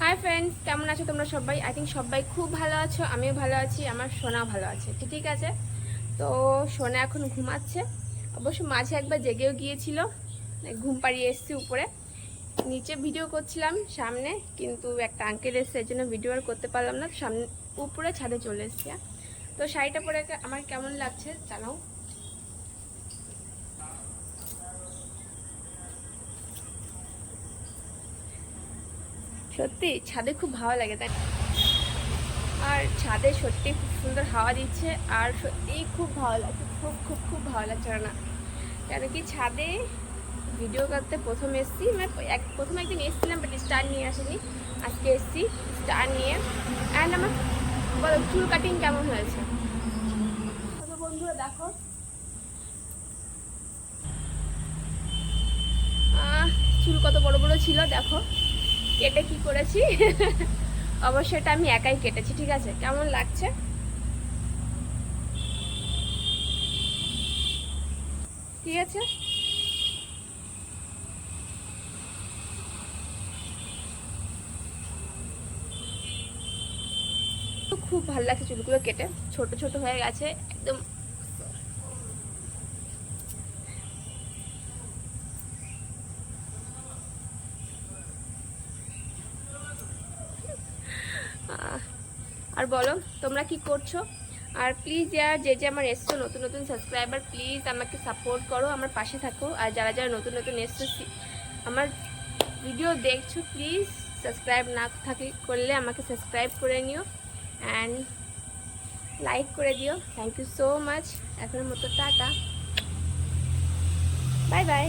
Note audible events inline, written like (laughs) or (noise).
Hi friends কেমন আছো তোমরা সবাই? আই থিঙ্ক সবাই খুব ভালো আছো, আমিও ভালো আছি, আমার সোনা ভালো আছে, ঠিক আছে? তো সোনা এখন ঘুমাচ্ছে, অবশ্য মাঝে একবার জেগেও গিয়েছিল ঘুম পাড়িয়ে এসেছি উপরে। নিচে ভিডিও করছিলাম সামনে, কিন্তু একটা আঙ্কেল এসছে, এর জন্য ভিডিও আর করতে পারলাম না, সামনে উপরে ছাদে চলে এসছি। তো শাড়িটা পরে আমার কেমন লাগছে জানাও। সত্যি, ছাদে খুব ভালো লাগে, তাই আর ছাদে সত্যি খুব সুন্দর হাওয়া দিচ্ছে, আর সত্যি খুব ভালো লাগছে, খুব খুব খুব ভালো লাগছে না কেন কি ছাদে ভিডিও করতে প্রথম এসেছি মানে এক, প্রথম একদিন এসেছিলাম বাট স্টার নিয়ে আসেনি, আজকে এসেছি স্টার নিয়ে অ্যান্ড আমার, বলো, চুল কাটিং কেমন হয়েছে? বন্ধুরা দেখো চুল কত বড় বড় ছিল, দেখো। কেটে কি করেছি? (laughs) অবশ্যই এটা আমি একাই কেটেছি, ঠিক আছে? কেমন লাগছে? ঠিক আছে? খুব ভালো লাগছে চুলগুলো কেটে। ছোট ছোট হয়ে গেছে, একদম আর বলো, তোমরা কি করছ? আর প্লিজ যারা যে যে আমার এসছো, নতুন নতুন সাবস্ক্রাইবার প্লিজ আমাকে সাপোর্ট করো, আমার পাশে থাকো। আর যারা যারা নতুন নতুন এসছো আমার ভিডিও দেখছ প্লিজ সাবস্ক্রাইব না থাকে করলে আমাকে সাবস্ক্রাইব করে নিও। অ্যান্ড লাইক করে দিও। থ্যাংক ইউ সো মাচ এখনের মতো টাটা। Bye bye